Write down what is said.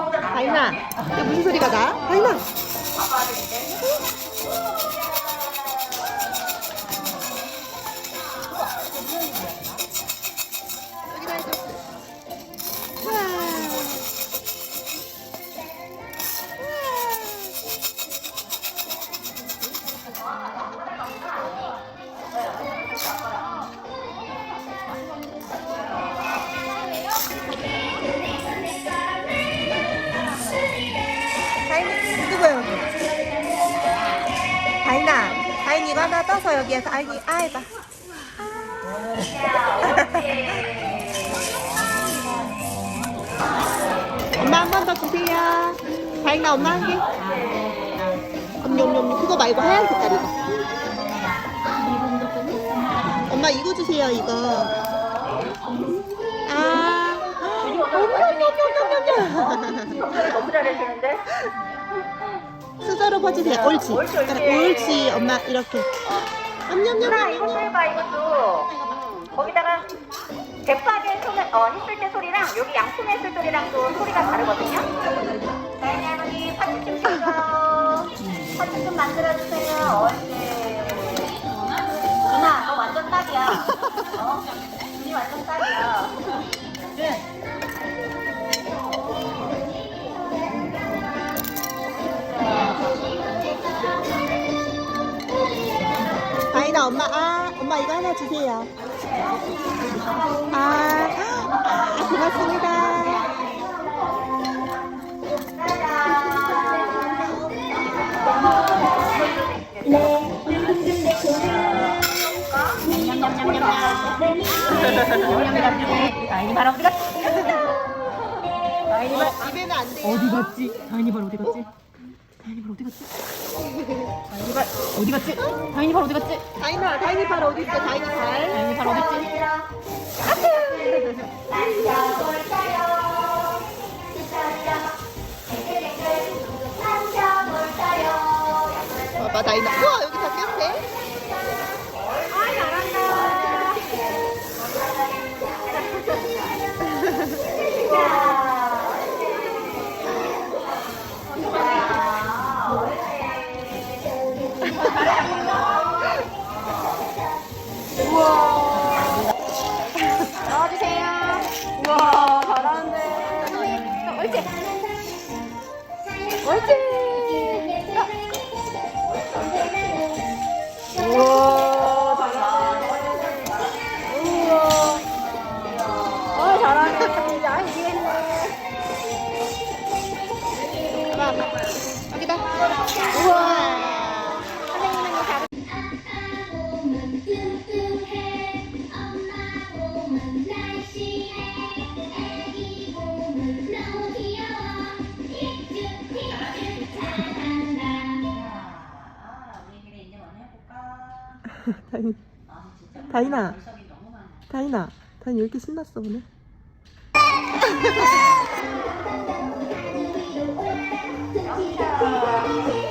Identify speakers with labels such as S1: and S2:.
S1: 다인아, 이게 무슨 소리가 나? 여기다 이거 하나 떠서 여기에서 아이 아 해봐. 엄마 한 번 더 주세요. 다인아 엄마 한 개. 엄냠냠 그거 말고 하얀 색깔 이거. 엄마 이거 주세요 이거. 아. 엄냠냠냠냠냠.
S2: 너무 잘해주는데?
S1: 스스로 퍼주세요. 옳지.
S2: 옳지, 옳지.
S1: 옳지. 엄마 이렇게.
S2: 누나 이것도
S1: 냠냠냠냠냠.
S2: 해봐 이것도 거기다가 대파게 손, 어, 했을 때 소리랑 여기 양품 했을 소리랑 또 소리가 다르거든요
S1: 엄마 아 엄마 이거 하나 주세요. 아, 아 고맙습니다.
S2: 바로 어디 갔지? 다현이 바로
S1: 어, 입에는 안 돼요.
S3: 어디 갔지? 다인이 발 어디 갔지? 다인이 발 어디 갔지? 다인이 발 어디 갔지? 다인이 발 어디 갔지?
S1: 다인아 다인이 발 어디 있어? 다인이 발.
S3: 다인이 발 어디 있지?
S1: 봐봐 다인아. 우와 여기 다 꼈네.
S2: 넣어주세요. 우와, 잘하는데. 옳지. 옳지.
S1: 다인. 다인아. 다인아. 다인 왜 이렇게 신났어 오늘?